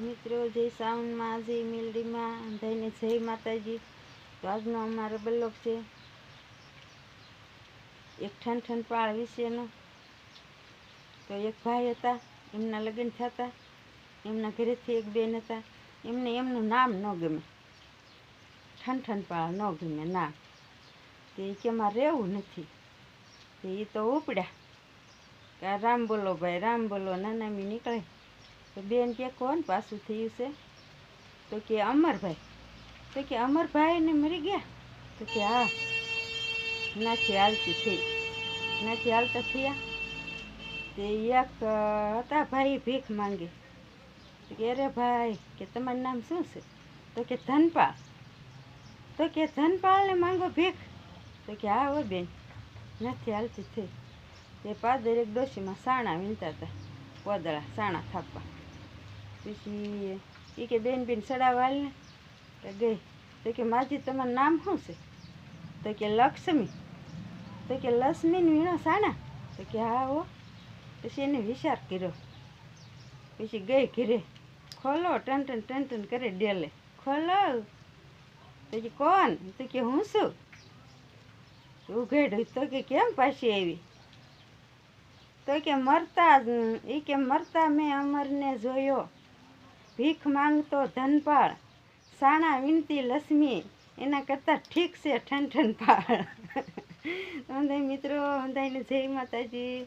મિત્રો, જય સાવનમાં જય મેલડીમાં બધાને જય માતાજી. તો આજનો અમારો બલ્લોક છે એક ઠન ઠન પાળ વિશેનો. તો એક ભાઈ હતા, એમના લગ્ન થતા, એમના ઘરેથી એક બેન હતા. એમને એમનું નામ ન ગમે. ઠન ઠન પાળ ન ગમે નામ. તે કે મારે રહેવું નથી. તે એ તો ઉપડ્યા. કે રામ બોલો ભાઈ, રામ બોલો નાના મી નીકળે. તો બેન કે, કોણ પાછું થયું છે? તો કે, અમરભાઈ. તો કે અમરભાઈ ને મરી ગયા? તો કે, હા. નાથી હાલતી થઈ. નાથી હાલતા થયા? તે એક હતા, ભાઈ ભીખ માંગે. કે, અરે ભાઈ, કે તમારું નામ શું છે? તો કે, ધનપાલ. તો કે, ધનપાલને માંગો ભીખ? તો કે, હા, હો બેન. નથી હાલતી થઈ. તે પાદર એક ડોશીમાં સાણા વીણતા હતા, પોદળા સાણા થાપવા. પછી એ કે બેન બેન સડાવાલ ને તો ગઈ. તો કે માજી તમારું નામ શું છે? તો કે લક્ષ્મી. તો કે લક્ષ્મી વીણો સાણા તો કે હા હો. પછી એને વિચાર કર્યો. પછી ગઈ ઘરે. ખોલો, ટન ટન ટન ટન કરે ડેલે. ખોલો. પછી કોણ? તો કે હું શું ઉઘેડ તો કે કેમ પાછી આવી? તો કે મરતા એ કે મરતા મેં અમરને જોયો. ભીખ માંગતો ધનપાળ. સાણા વિનતી લક્ષ્મી, એના કરતાં ઠીક છે ઠન ઠન પાળ મિત્રો અંધાઈને જય માતાજી.